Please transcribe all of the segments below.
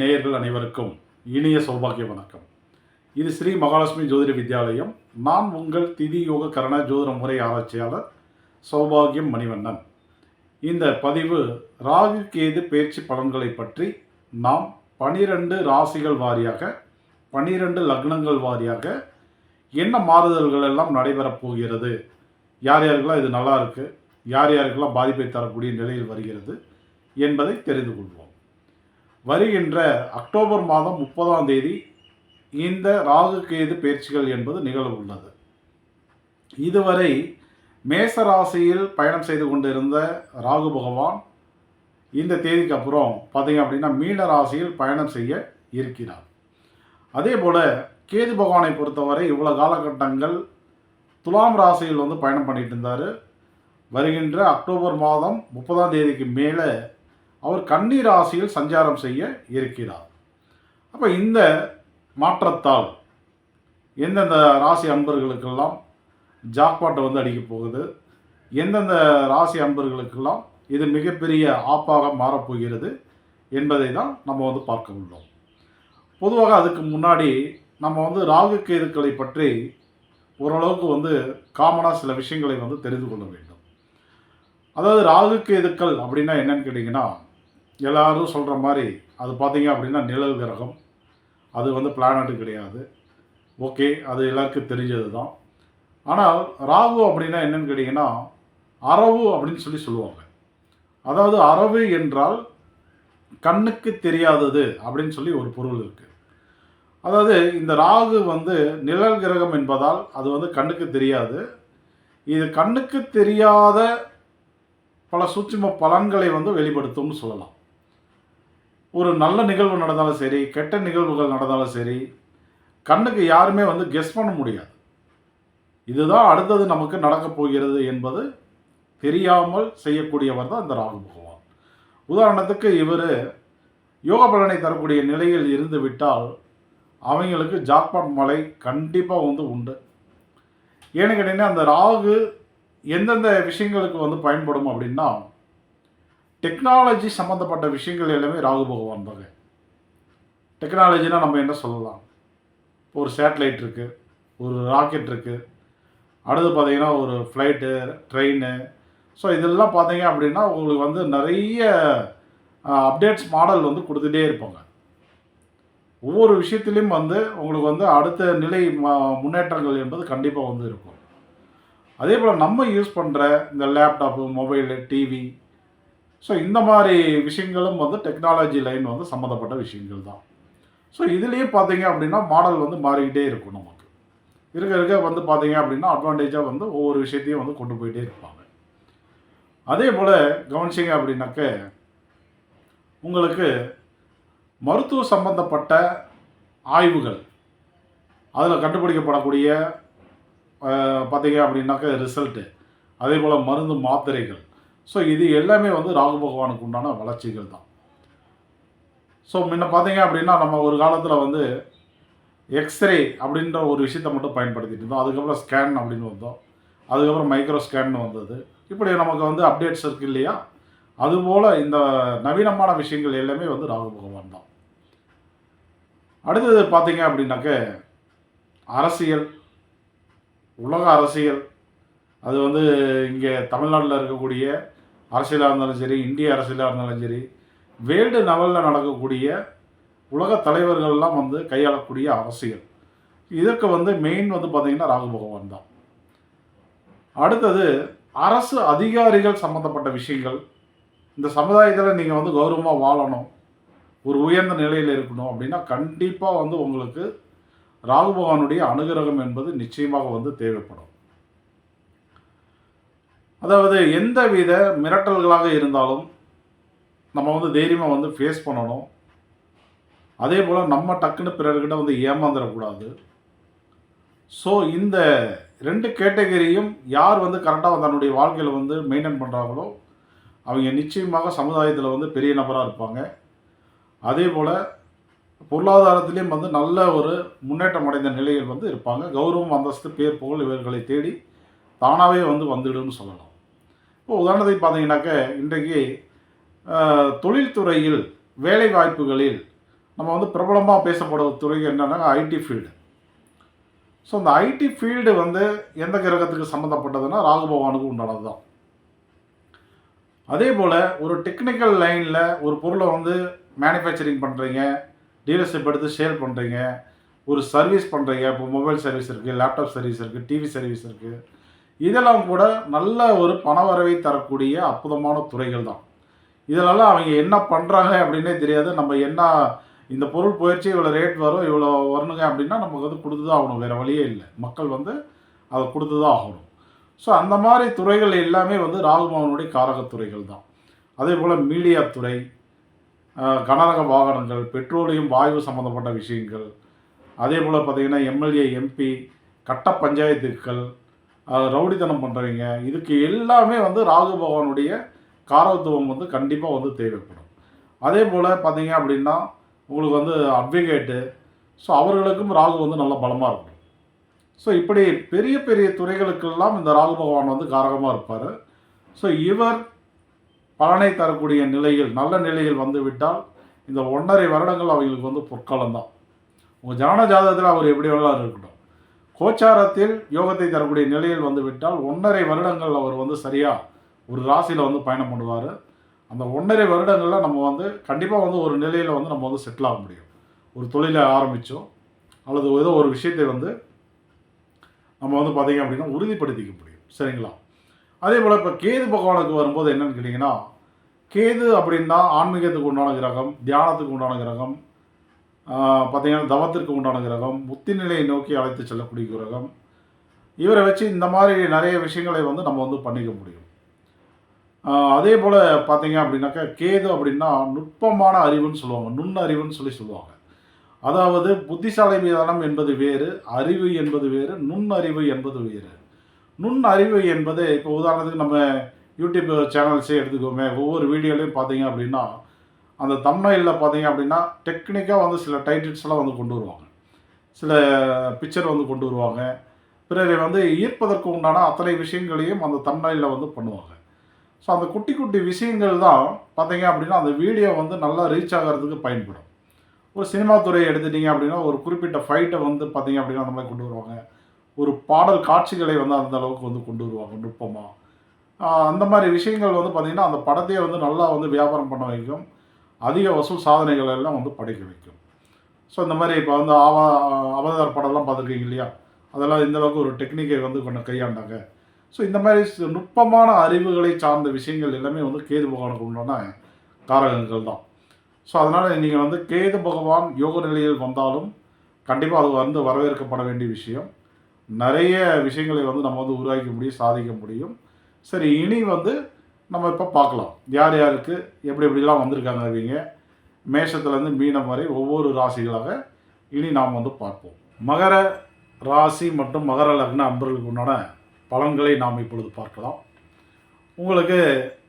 நேயர்கள் அனைவருக்கும் இனிய சௌபாகிய வணக்கம். இது ஸ்ரீ மகாலட்சுமி ஜோதிட வித்யாலயம். நான் உங்கள் திதி யோக கரண ஜோதிட முறை ஆராய்ச்சியாளர் சௌபாகியம் மணிவண்ணன். இந்த பதிவு ராகு கேது பயிற்சி பலன்களை பற்றி நாம் பனிரெண்டு ராசிகள் வாரியாக பனிரெண்டு லக்னங்கள் வாரியாக என்ன மாறுதல்கள் எல்லாம் நடைபெறப் போகிறது யார் யாருக்கெல்லாம் இது நல்லா இருக்குது யார் யாருக்கெல்லாம் பாதிப்பை தரக்கூடிய நிலையில் வருகிறது என்பதை தெரிந்து கொள்வோம். வருகின்ற அக்டோபர் மாதம் முப்பதாம் தேதி இந்த ராகு கேது பயிற்சிகள் என்பது நிகழ உள்ளது. இதுவரை மேச ராசியில் பயணம் செய்து கொண்டிருந்த ராகு பகவான் இந்த தேதிக்கு அப்புறம் பார்த்தீங்க அப்படின்னா மீன ராசியில் பயணம் செய்ய இருக்கிறார். அதே போல் கேது பகவானை பொறுத்தவரை இவ்வளோ காலகட்டங்கள் துலாம் ராசியில் வந்து பயணம் பண்ணிட்டு இருந்தார் வருகின்ற அக்டோபர் மாதம் முப்பதாம் தேதிக்கு மேலே அவர் கன்னி ராசியில் சஞ்சாரம் செய்ய இருக்கிறார். அப்போ இந்த மாற்றத்தால் எந்தெந்த ராசி அன்பர்களுக்கெல்லாம் ஜாக்பாட்டை வந்து அடிக்க போகுது? எந்தெந்த ராசி அன்பர்களுக்கெல்லாம் இது மிகப்பெரிய ஆப்பாக மாறப்போகிறது என்பதை தான் நம்ம வந்து பார்க்க உள்ளோம். பொதுவாக அதுக்கு முன்னாடி நம்ம வந்து ராகு கேதுக்களை பற்றி ஓரளவுக்கு வந்து காமனாக சில விஷயங்களை வந்து தெரிந்து கொள்ள வேண்டும். அதாவது ராகு கேதுக்கள் அப்படின்னா என்னன்னு கேட்டிங்கன்னா எல்லாரும் சொல்கிற மாதிரி அது பார்த்தீங்க அப்படின்னா நிழல் கிரகம். அது வந்து பிளானட்டு கிடையாது. ஓகே அது எல்லாருக்கும் தெரிஞ்சது தான் ஆனால் ராகு அப்படின்னா என்னன்னு கேட்டிங்கன்னா அரவு அப்படின்னு சொல்லி சொல்லுவாங்க. அதாவது அரவு என்றால் கண்ணுக்கு தெரியாதது அப்படின்னு சொல்லி ஒரு பொருள் இருக்குது அதாவது இந்த ராகு வந்து நிழல் கிரகம் என்பதால் அது வந்து கண்ணுக்கு தெரியாது. இது கண்ணுக்கு தெரியாத பல சூட்சும பலன்களை வந்து வெளிப்படுத்தும்னு சொல்லலாம். ஒரு நல்ல நிகழ்வு நடந்தாலும் சரி கெட்ட நிகழ்வுகள் நடந்தாலும் சரி கண்ணுக்கு யாருமே வந்து கெஸ் பண்ண முடியாது. இதுதான் அடுத்தது நமக்கு நடக்கப் போகிறது என்பது தெரியாமல் செய்யக்கூடியவர் தான் இந்த ராகு பகவான். உதாரணத்துக்கு இவர் யோக பலனை தரக்கூடிய நிலையில் இருந்து விட்டால் அவங்களுக்கு ஜாக்பாட் மலை கண்டிப்பாக வந்து உண்டு. ஏன்னு கேட்டிங்கன்னா அந்த ராகு எந்தெந்த விஷயங்களுக்கு வந்து பயன்படும் அப்படின்னா டெக்னாலஜி சம்மந்தப்பட்ட விஷயங்கள் எல்லாமே ராகு பகவான் தாங்க டெக்னாலஜினா நம்ம என்ன சொல்லலாம்? ஒரு சேட்டலைட் இருக்குது ஒரு ராக்கெட் இருக்குது அடுத்து பார்த்திங்கன்னா ஒரு ஃப்ளைட்டு ட்ரெயின். ஸோ இதெல்லாம் பார்த்தீங்க அப்படின்னா உங்களுக்கு வந்து நிறைய அப்டேட்ஸ் மாடல் வந்து கொடுத்துட்டே இருப்பாங்க. ஒவ்வொரு விஷயத்திலையும் வந்து உங்களுக்கு வந்து அடுத்த நிலை முன்னேற்றங்கள் என்பது கண்டிப்பாக வந்து இருக்கும். அதே போல் நம்ம யூஸ் பண்ணுற இந்த லேப்டாப்பு மொபைலு டிவி ஸோ இந்த மாதிரி விஷயங்களும் வந்து டெக்னாலஜி லைன் வந்து சம்மந்தப்பட்ட விஷயங்கள் தான். ஸோ இதுலேயே பார்த்தீங்க அப்படின்னா மாடல் வந்து மாறிக்கிட்டே இருக்கும் நமக்கு. இருக்க இருக்க வந்து பார்த்தீங்க அப்படின்னா அட்வான்டேஜாக வந்து ஒவ்வொரு விஷயத்தையும் வந்து கொண்டு போயிட்டே இருப்பாங்க. அதே போல் கவனிச்சிங்க அப்படின்னாக்க உங்களுக்கு மருத்துவ சம்பந்தப்பட்ட ஆய்வுகள். அதில் கண்டுபிடிக்கப்படக்கூடிய பார்த்தீங்க அப்படின்னாக்க ரிசல்ட்டு. அதே போல் மருந்து மாத்திரைகள். ஸோ இது எல்லாமே வந்து ராகு பகவானுக்கு உண்டான வளர்ச்சிகள் தான். ஸோ முன்ன பார்த்தீங்க அப்படின்னா நம்ம ஒரு காலத்தில் வந்து எக்ஸ்ரே அப்படின்ற ஒரு விஷயத்தை மட்டும் பயன்படுத்திட்டு இருந்தோம். அதுக்கப்புறம் ஸ்கேன் அப்படின்னு வந்தோம். அதுக்கப்புறம் மைக்ரோ ஸ்கேன் வந்தது. இப்படி நமக்கு வந்து அப்டேட்ஸ் இருக்கு இல்லையா? அதுபோல் இந்த நவீனமான விஷயங்கள் எல்லாமே வந்து ராகு பகவான் தான். அடுத்தது பார்த்தீங்க அப்படின்னாக்க அரசியல் உலக அரசியல். அது வந்து இங்கே தமிழ்நாட்டில் இருக்கக்கூடிய அரசியலாக இருந்தாலும் சரி இந்திய அரசியலாக இருந்தாலும் சரி வேர்ல்டு லெவலில் நடக்கக்கூடிய உலக தலைவர்கள்லாம் வந்து கையாளக்கூடிய அரசியல். இதற்கு வந்து மெயின் வந்து பார்த்திங்கன்னா ராகு பகவான் தான். அடுத்தது அரசு அதிகாரிகள் சம்மந்தப்பட்ட விஷயங்கள். இந்த சமுதாயத்தில் நீங்கள் வந்து கௌரவமாக வாழணும். ஒரு உயர்ந்த நிலையில் இருக்கணும் அப்படின்னா கண்டிப்பாக வந்து உங்களுக்கு ராகு பகவானுடைய அனுகிரகம் என்பது நிச்சயமாக வந்து தேவைப்படும். அதாவது எந்த வித மிரட்டல்களாக இருந்தாலும் நம்ம வந்து தைரியமாக வந்து ஃபேஸ் பண்ணணும். அதே போல் நம்ம டக்குன்னு பிறர்கிட்ட வந்து ஏமாந்துடக்கூடாது ஸோ இந்த ரெண்டு கேட்டகரியும் யார் வந்து கரெக்டாக தன்னுடைய வாழ்க்கையில் வந்து மெயின்டைன் பண்ணுறாங்களோ அவங்க நிச்சயமாக சமுதாயத்தில் வந்து பெரிய நபராக இருப்பாங்க. அதே போல் பொருளாதாரத்திலையும் வந்து நல்ல ஒரு முன்னேற்றம் அடைந்த நிலையில் வந்து இருப்பாங்க. கௌரவம் அந்தஸ்து பேர் புகழ் இவர்களை தேடி தானாகவே வந்து வந்துடும்னு சொல்லலாம். இப்போ உதாரணத்துக்கு பார்த்தீங்கன்னாக்க இன்றைக்கு தொழில்துறையில் வேலை வாய்ப்புகளில் நம்ம வந்து பிரபலமாக பேசப்படுற துறை என்னென்னா ஐடி ஃபீல்டு ஸோ அந்த ஐடி ஃபீல்டு வந்து எந்த கிரகத்துக்கு சம்மந்தப்பட்டதுன்னா ராகு பகவானுக்கு உண்டானது தான் அதே போல் ஒரு டெக்னிக்கல் லைனில் ஒரு பொருளை வந்து மேனுஃபேக்சரிங் பண்ணுறீங்க டீலர்ஷிப் எடுத்து ஷேர் பண்ணுறீங்க ஒரு சர்வீஸ் பண்ணுறீங்க இப்போ மொபைல் சர்வீஸ் இருக்குது லேப்டாப் சர்வீஸ் இருக்குது டிவி சர்வீஸ் இருக்குது இதெல்லாம் கூட நல்ல ஒரு பணவரவை தரக்கூடிய அற்புதமான துறைகள் தான். இதனால அவங்க என்ன பண்ணுறாங்க அப்படின்னே தெரியாது. நம்ம என்ன இந்த பொருள் போயிடுச்சு இவ்வளோ ரேட் வரும் இவ்வளோ வரணுங்க அப்படின்னா நமக்கு வந்து கொடுத்து தான் ஆகணும். வேறு வழியே இல்லை. மக்கள் வந்து அதை கொடுத்து தான் ஆகணும். ஸோ அந்த மாதிரி துறைகள் எல்லாமே வந்து ராகுபவனுடைய காரகத் துறைகள் தான். அதே போல் மீடியா துறை கனரக வாகனங்கள் பெட்ரோலியம் வாயு சம்மந்தப்பட்ட விஷயங்கள். அதே போல் பார்த்திங்கன்னா எம்எல்ஏ எம்பி கட்ட பஞ்சாயத்துக்கள் ரவுடித்தனம் பண்ணுறவங்க இதுக்கு எல்லாமே வந்து ராகு பகவானுடைய காரத்துவம் வந்து கண்டிப்பாக வந்து தேவைப்படும். அதே போல் பார்த்தீங்க அப்படின்னா உங்களுக்கு வந்து அட்வொகேட்டு ஸோ அவர்களுக்கும் ராகு வந்து நல்ல பலமாக இருக்கும். ஸோ இப்படி பெரிய பெரிய துறைகளுக்கெல்லாம் இந்த ராகு பகவான் வந்து காரகமாக இருப்பார். ஸோ இவர் பலனை தரக்கூடிய நிலையில் நல்ல நிலையில் வந்து விட்டால் இந்த ஒன்றரை வருடங்கள் அவங்களுக்கு வந்து பொற்காலம் தான் உங்கள் ஜான ஜாதகத்தில் அவர் எப்படி வேணாலும் இருக்கட்டும். கோச்சாரத்தில் யோகத்தை தரக்கூடிய நிலையில் வந்துவிட்டால் ஒன்றரை வருடங்கள் அவர் வந்து சரியாக ஒரு ராசியில் வந்து பயணம் பண்ணுவார். அந்த ஒன்றரை வருடங்களில் நம்ம வந்து கண்டிப்பாக வந்து ஒரு நிலையில் வந்து நம்ம வந்து செட்டில் ஆக முடியும். ஒரு தொழிலை ஆரம்பித்தோம் அல்லது ஏதோ ஒரு விஷயத்தை வந்து நம்ம வந்து பார்த்தீங்க அப்படின்னா உறுதிப்படுத்திக்க முடியும். சரிங்களா? அதே போல் இப்போ கேது பகவானுக்கு வரும்போது என்னன்னு கேட்டிங்கன்னா கேது அப்படின்னா ஆன்மீகத்துக்கு உண்டான கிரகம் தியானத்துக்கு உண்டான கிரகம் பார்த்திங்கன்னா தவத்திற்கு உண்டான கிரகம் முத்தி நிலையை நோக்கி அழைத்து செல்லக்கூடிய கிரகம். இவரை வச்சு இந்த மாதிரி நிறைய விஷயங்களை வந்து நம்ம வந்து பண்ணிக்க முடியும். அதே போல் பார்த்தீங்க அப்படின்னாக்கா கேது அப்படின்னா நுட்பமான அறிவுன்னு சொல்லுவாங்க நுண்ணறிவுன்னு சொல்லி சொல்லுவாங்க. அதாவது புத்திசாலி மீதானம் என்பது வேறு அறிவு என்பது வேறு நுண்ணறிவு என்பது வேறு. நுண்ணறிவு என்பது இப்போ உதாரணத்துக்கு நம்ம யூடியூப் சேனல்ஸே எடுத்துக்கோமே ஒவ்வொரு வீடியோலையும் பார்த்தீங்க அப்படின்னா அந்த தம்னையில் பார்த்தீங்க அப்படின்னா டெக்னிக்காக வந்து சில டைட்டில்ஸ்லாம் வந்து கொண்டு வருவாங்க. சில பிக்சர் வந்து கொண்டு வருவாங்க. பிறரை வந்து ஈர்ப்பதற்கு உண்டான அத்தனை விஷயங்களையும் அந்த தம்னையில் வந்து பண்ணுவாங்க. ஸோ அந்த குட்டி குட்டி விஷயங்கள் தான் பார்த்தீங்க அப்படின்னா அந்த வீடியோ வந்து நல்லா ரீச் ஆகிறதுக்கு பயன்படும். ஒரு சினிமா துறையை எடுத்துட்டீங்க அப்படின்னா ஒரு குறிப்பிட்ட ஃபைட்டை வந்து பார்த்தீங்க அப்படின்னா அந்த மாதிரி கொண்டு வருவாங்க. ஒரு பாடல் காட்சிகளை வந்து அந்த அளவுக்கு வந்து கொண்டு வருவாங்க நுட்பமாக அந்த மாதிரி விஷயங்கள் வந்து பார்த்திங்கன்னா அந்த படத்தையே வந்து நல்லா வந்து வியாபாரம் பண்ண வைக்கும். அதிக வசூல் சாதனைகள் எல்லாம் வந்து படைக்க வைக்கும். ஸோ இந்த மாதிரி இப்போ வந்து ஆவா அவதார் படம்லாம் பார்த்துருக்கீங்க இல்லையா? அதெல்லாம் இந்த அளவுக்கு ஒரு டெக்னிக்கை வந்து கொஞ்சம் கையாண்டாங்க. ஸோ இந்த மாதிரி நுட்பமான அறிவுகளை சார்ந்த விஷயங்கள் எல்லாமே வந்து கேது பகவானுக்கு உண்டான காரகங்கள் தான். ஸோ அதனால் நீங்கள் வந்து கேது பகவான் யோக நிலையில் வந்தாலும் கண்டிப்பாக அது வந்து வரவேற்கப்பட வேண்டிய விஷயம். நிறைய விஷயங்களை வந்து நம்ம வந்து உருவாக்க முடியும் சாதிக்க முடியும். சரி இனி வந்து நம்ம இப்போ பார்க்கலாம். யார் யாருக்கு எப்படி எப்படிலாம் வந்திருக்காங்க அவங்க மேஷத்துலேருந்து மீனம் வரை ஒவ்வொரு ராசிகளாக இனி நாம் வந்து பார்ப்போம். மகர ராசி மற்றும் மகர லக்ன அன்பர்களுக்கு உண்டான பலன்களை நாம் இப்பொழுது பார்க்கலாம். உங்களுக்கு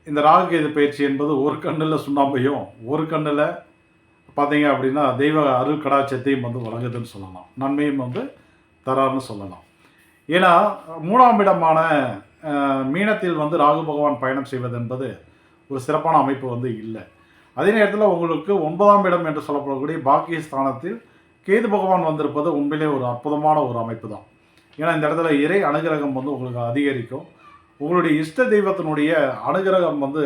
இந்த ராகுகேது பயிற்சி என்பது ஒரு கண்ணில் சுண்ணாம்பையும் ஒரு கண்ணில் பார்த்தீங்க அப்படின்னா தெய்வ அருள் கடாட்சத்தையும் வந்து வழங்குதுன்னு சொல்லலாம். நன்மையும் வந்து தராருன்னு சொல்லலாம். ஏன்னா மூணாம் இடமான மீனத்தில் வந்து ராகு பகவான் பயணம் செய்வது என்பது ஒரு சிறப்பான அமைப்பு வந்து இல்லை. அதே நேரத்தில் உங்களுக்கு ஒன்பதாம் இடம் என்று சொல்லப்படக்கூடிய பாக்கிய ஸ்தானத்தில் கேது பகவான் வந்திருப்பது உண்மையிலே ஒரு அற்புதமான ஒரு அமைப்பு தான். ஏன்னா இந்த இடத்துல இறை அனுகிரகம் வந்து உங்களுக்கு அதிகரிக்கும். உங்களுடைய இஷ்ட தெய்வத்தினுடைய அனுகிரகம் வந்து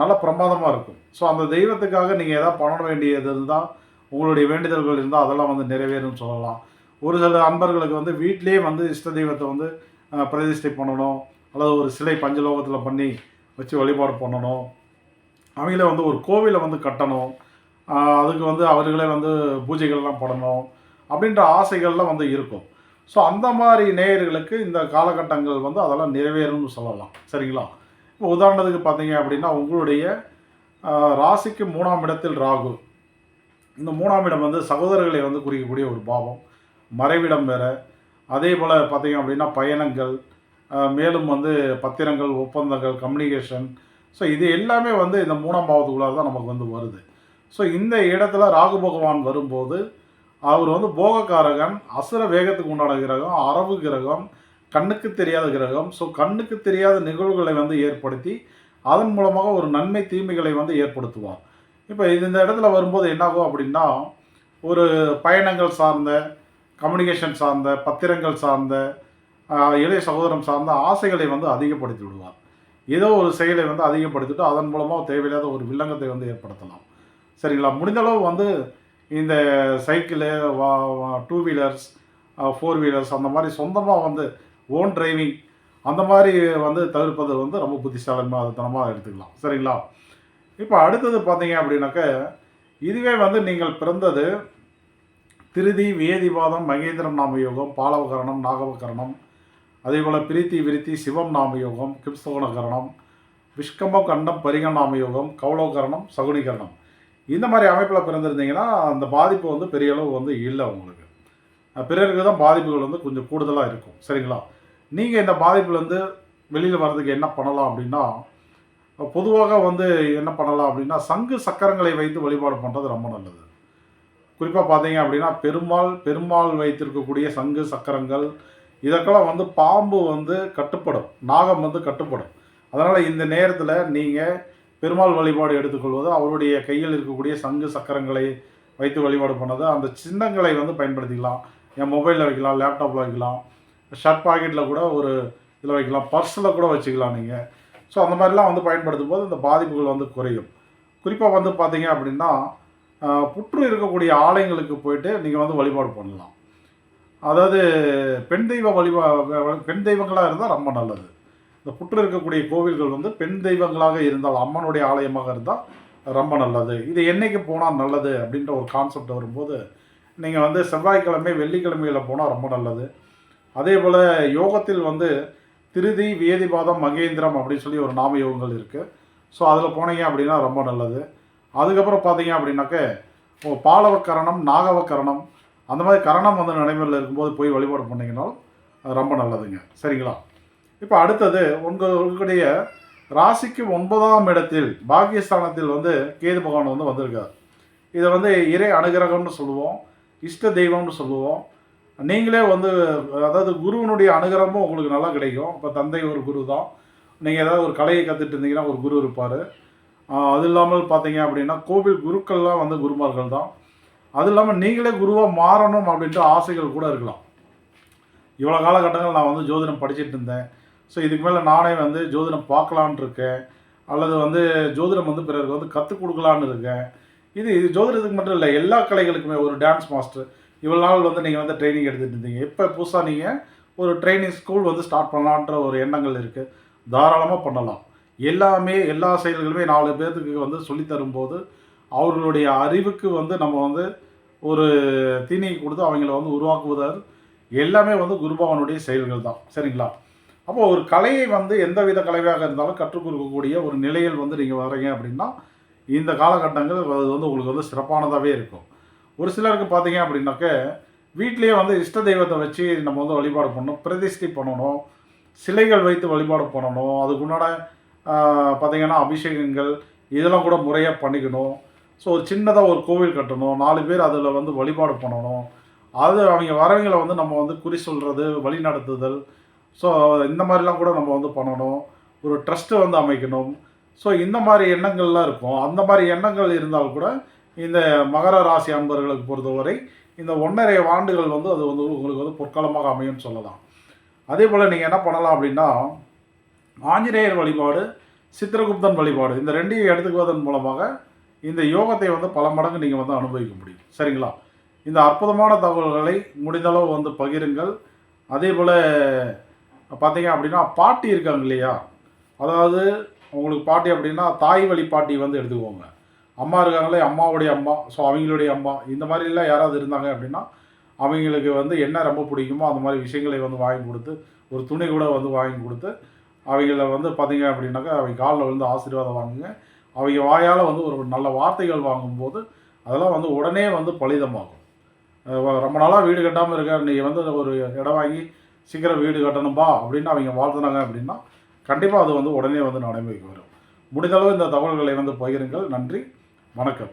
நல்ல பிரமாதமாக இருக்கும். ஸோ அந்த தெய்வத்துக்காக நீங்கள் எதாவது பண்ண வேண்டியது இருந்தால் உங்களுடைய வேண்டுதல்கள் இருந்தால் அதெல்லாம் வந்து நிறைவேறும்னு சொல்லலாம். ஒரு சில அன்பர்களுக்கு வந்து வீட்டிலேயே வந்து இஷ்ட தெய்வத்தை வந்து பிரதிஷ்டை பண்ணணும் அல்லது ஒரு சிலை பஞ்சலோகத்தில் பண்ணி வச்சு வழிபாடு பண்ணணும். அவங்களே வந்து ஒரு கோவிலை வந்து கட்டணும். அதுக்கு வந்து அவர்களே வந்து பூஜைகள்லாம் பண்ணணும் அப்படின்ற ஆசைகள்லாம் வந்து இருக்கும். ஸோ அந்த மாதிரி நேயர்களுக்கு இந்த காலகட்டங்கள் வந்து அதெல்லாம் நிறைவேறும்னு சொல்லலாம். சரிங்களா? இப்போ உதாரணத்துக்கு பார்த்தீங்க அப்படின்னா உங்களுடைய ராசிக்கு மூணாம் இடத்தில் ராகு. இந்த மூணாம் இடம் வந்து சகோதரர்களை வந்து குறிக்கக்கூடிய ஒரு பாவம். மறைவிடம் வேற. அதே போல் பார்த்திங்க அப்படின்னா பயணங்கள் மேலும் வந்து பத்திரங்கள் ஒப்பந்தங்கள் கம்யூனிகேஷன் ஸோ இது எல்லாமே வந்து இந்த மூணாம் பாவத்துக்குள்ளார தான் நமக்கு வந்து வருது. ஸோ இந்த இடத்துல ராகு பகவான் வரும்போது அவர் வந்து போகக்காரகன் அசுர வேகத்துக்கு உண்டான கிரகம் அரவு கிரகம் கண்ணுக்கு தெரியாத கிரகம். ஸோ கண்ணுக்கு தெரியாத நிகழ்வுகளை வந்து ஏற்படுத்தி அதன் மூலமாக ஒரு நன்மை தீமைகளை வந்து ஏற்படுத்துவார். இப்போ இந்த இடத்துல வரும்போது என்னாகும் அப்படின்னா ஒரு பயணங்கள் சார்ந்த கம்யூனிகேஷன் சார்ந்த பத்திரங்கள் சார்ந்த இளைய சகோதரம் சார்ந்த ஆசைகளை வந்து அதிகப்படுத்தி விடுவார். ஏதோ ஒரு செயலை வந்து அதிகப்படுத்திட்டு அதன் மூலமாக தேவையில்லாத ஒரு வில்லங்கத்தை வந்து ஏற்படுத்தலாம். சரிங்களா? முடிந்தளவு வந்து இந்த சைக்கிளு வா டூ வீலர்ஸ் ஃபோர் வீலர்ஸ் அந்த மாதிரி சொந்தமாக வந்து ஓன் டிரைவிங் அந்த மாதிரி வந்து தவிர்ப்பது வந்து ரொம்ப புத்திசாலித்தனமாக எடுத்துக்கலாம். சரிங்களா? இப்போ அடுத்தது பார்த்தீங்க அப்படின்னாக்க இதுவே வந்து நீங்கள் பிறந்தது திருதி வேதிவாதம் மகேந்திரம் நாமயோகம் பாலவகரணம் நாகவகரணம் அதே போல் பிரீத்தி விருத்தி சிவம் நாமயோகம் கிப்ஸ்தோணகரணம் விஷ்கம்ப கண்டம் பரிக நாமயோகம் கௌளவகரணம் சகுனிகரணம். இந்த மாதிரி அமைப்பில் பிறந்திருந்தீங்கன்னா அந்த பாதிப்பு வந்து பெரிய அளவு வந்து இல்லை உங்களுக்கு. பிறருக்கு தான் பாதிப்புகள் வந்து கொஞ்சம் கூடுதலாக இருக்கும். சரிங்களா? நீங்கள் இந்த பாதிப்புலேருந்து வெளியில் வர்றதுக்கு என்ன பண்ணலாம் அப்படின்னா பொதுவாக வந்து என்ன பண்ணலாம் அப்படின்னா சங்கு சக்கரங்களை வைத்து வழிபாடு பண்ணுறது ரொம்ப நல்லது. குறிப்பாக பார்த்தீங்க அப்படின்னா பெருமாள் பெருமாள் வைத்திருக்கக்கூடிய சங்கு சக்கரங்கள் இதற்கெல்லாம் வந்து பாம்பு வந்து கட்டுப்படும். நாகம் வந்து கட்டுப்படும். அதனால் இந்த நேரத்தில் நீங்கள் பெருமாள் வழிபாடு எடுத்துக்கொள்வது அவருடைய கையில் இருக்கக்கூடிய சங்கு சக்கரங்களை வைத்து வழிபாடு பண்ணது அந்த சின்னங்களை வந்து பயன்படுத்திக்கலாம். என் மொபைலில் வைக்கலாம் லேப்டாப்பில் வைக்கலாம் ஷர்ட் பாக்கெட்டில் கூட ஒரு இதில் வைக்கலாம் பர்ஸில் கூட வச்சுக்கலாம் நீங்கள் ஸோ அந்த மாதிரிலாம் வந்து பயன்படுத்தும் போது இந்த பாதிப்புகள் வந்து குறையும். குறிப்பாக வந்து பார்த்தீங்க அப்படின்னா புற்று இருக்கக்கூடிய ஆலயங்களுக்கு போயிட்டு நீங்கள் வந்து வழிபாடு பண்ணலாம். அதாவது பெண் தெய்வ வழிபா பெண் தெய்வங்களாக இருந்தால் ரொம்ப நல்லது. இந்த புற்று இருக்கக்கூடிய கோவில்கள் வந்து பெண் தெய்வங்களாக இருந்தால் அம்மனுடைய ஆலயமாக இருந்தால் ரொம்ப நல்லது. இது என்னைக்கு போனால் நல்லது அப்படின்ற ஒரு கான்செப்ட் வரும்போது நீங்கள் வந்து செவ்வாய்க்கிழமை வெள்ளிக்கிழமையில் போனால் ரொம்ப நல்லது. அதே போல் யோகத்தில் வந்து திருதி வேதிபாதம் மகேந்திரம் அப்படின்னு சொல்லி ஒரு நாம யோகங்கள் இருக்குது ஸோ அதில் போனீங்க அப்படின்னா ரொம்ப நல்லது. அதுக்கப்புறம் பார்த்தீங்க அப்படின்னாக்க ஓ, பாலவக்கரணம் நாகவக்கரணம் அந்த மாதிரி கரணம் வந்து நடைமுறையில் இருக்கும்போது போய் வழிபாடு பண்ணிங்கனாலும் அது ரொம்ப நல்லதுங்க. சரிங்களா? இப்போ அடுத்தது உங்கள் உங்களுடைய ராசிக்கு ஒன்பதாம் இடத்தில் பாகியஸ்தானத்தில் வந்து கேது பகவான் வந்து வந்திருக்கார். இதை வந்து இறை அனுகிரகம்னு சொல்லுவோம் இஷ்ட தெய்வம்னு சொல்லுவோம். நீங்களே வந்து அதாவது குருவினுடைய அனுகிரகமும் உங்களுக்கு நல்லா கிடைக்கும். இப்போ தந்தை ஒரு குரு தான் நீங்கள் ஏதாவது ஒரு கலையை கற்றுட்டு இருந்தீங்கன்னா ஒரு குரு இருப்பார். அது இல்லாமல் பார்த்தீங்க அப்படின்னா கோவில் குருக்கள்லாம் வந்து குருமார்கள் தான் அது இல்லாமல் நீங்களே குருவாக மாறணும் அப்படின்ட்டு ஆசைகள் கூட இருக்கலாம். இவ்வளோ காலகட்டங்கள் நான் வந்து ஜோதிடம் படிச்சுட்டு இருந்தேன். ஸோ இதுக்கு மேலே நானே வந்து ஜோதிடம் பார்க்கலான் இருக்கேன். அல்லது வந்து ஜோதிடம் வந்து பிறருக்கு வந்து கற்றுக் கொடுக்கலான்னு இருக்கேன். இது இது ஜோதிடத்துக்கு மட்டும் இல்லை எல்லா கலைகளுக்குமே ஒரு டான்ஸ் மாஸ்டர் இவ்வளோ நாள் வந்து நீங்கள் வந்து ட்ரைனிங் எடுத்துகிட்டு இருந்தீங்க. இப்போ புதுசாக நீங்கள் ஒரு ட்ரைனிங் ஸ்கூல் வந்து ஸ்டார்ட் பண்ணலான்ற ஒரு எண்ணங்கள் இருக்குது தாராளமாக பண்ணலாம். எல்லாமே எல்லா செயல்களுமே நாலு பேர்த்துக்கு வந்து சொல்லித்தரும்போது அவர்களுடைய அறிவுக்கு வந்து நம்ம வந்து ஒரு தீனியை கொடுத்து அவங்கள வந்து உருவாக்குவதால் எல்லாமே வந்து குருபவனுடைய செயல்கள் தான். சரிங்களா? அப்போ ஒரு கலையை வந்து எந்த வித கலையாக இருந்தாலும் கற்றுக் கொடுக்கக்கூடிய ஒரு நிலையில் வந்து நீங்கள் வரீங்க அப்படின்னா இந்த காலகட்டங்கள் அது வந்து உங்களுக்கு வந்து சிறப்பானதாகவே இருக்கும். ஒரு சிலருக்கு பார்த்தீங்க அப்படின்னாக்க வீட்லேயே வந்து இஷ்ட தெய்வத்தை வச்சு நம்ம வந்து வழிபாடு பண்ணணும் பிரதிஷ்டை பண்ணணும் சிலைகள் வைத்து வழிபாடு பண்ணணும் அதுக்குண்டான பார்த்திங்கன்னா அபிஷேகங்கள் இதெல்லாம் கூட முறையாக பண்ணிக்கணும். ஸோ ஒரு சின்னதாக ஒரு கோவில் கட்டணும். நாலு பேர் அதில் வந்து வழிபாடு பண்ணணும். அது அவங்க வரவங்களை வந்து நம்ம வந்து குறி சொல்கிறது வழி நடத்துதல். ஸோ இந்த மாதிரிலாம் கூட நம்ம வந்து பண்ணணும். ஒரு ட்ரஸ்ட்டு வந்து அமைக்கணும். ஸோ இந்த மாதிரி எண்ணங்கள்லாம் இருக்கும். அந்த மாதிரி எண்ணங்கள் இருந்தால் கூட இந்த மகர ராசி அன்பர்களுக்கு பொறுத்தவரை இந்த ஒன்றரை ஆண்டுகள் வந்து அது வந்து உங்களுக்கு வந்து பொற்காலமாக அமையும்னு சொல்லலாம். அதே போல் நீங்கள் என்ன பண்ணலாம் அப்படின்னா ஆஞ்சநேயர் வழிபாடு சித்திரகுப்தன் வழிபாடு இந்த ரெண்டையும் எடுத்துக்குவதன் மூலமாக இந்த யோகத்தை வந்து பல மடங்கு நீங்கள் வந்து அனுபவிக்க முடியும். சரிங்களா? இந்த அற்புதமான தகவல்களை முடிந்தளவு வந்து பகிருங்கள். அதே போல் பார்த்தீங்க அப்படின்னா பாட்டி இருக்காங்க இல்லையா? அதாவது உங்களுக்கு பாட்டி அப்படின்னா தாய் வழி பாட்டி வந்து எடுத்துக்கோங்க. அம்மா இருக்காங்களே அம்மாவுடைய அம்மா ஸோ அவங்களுடைய அம்மா இந்த மாதிரிலாம் யாராவது இருந்தாங்க அப்படின்னா அவங்களுக்கு வந்து என்ன ரொம்ப பிடிக்குமோ அந்த மாதிரி விஷயங்களை வந்து வாங்கி கொடுத்து ஒரு துணி கூட வந்து வாங்கி கொடுத்து அவைகளை வந்து பார்த்தீங்க அப்படின்னாக்கா அவங்க காலில் விழுந்து ஆசீர்வாதம் வாங்குங்க. அவங்க வாயால் வந்து ஒரு நல்ல வார்த்தைகள் வாங்கும்போது அதெல்லாம் வந்து உடனே வந்து பலிதமாகும். ரொம்ப நாளாக வீடு கட்டாமல் இருக்க நீங்கள் வந்து ஒரு இடம் வாங்கி சீக்கிரம் வீடு கட்டணும்பா அப்படின்னு அவங்க வாழ்த்துனாங்க அப்படின்னா கண்டிப்பாக அது வந்து உடனே வந்து நடைமுறைக்கு வரும். முடிந்தளவு இந்த தகவல்களை வந்து பகிருங்கள். நன்றி. வணக்கம்.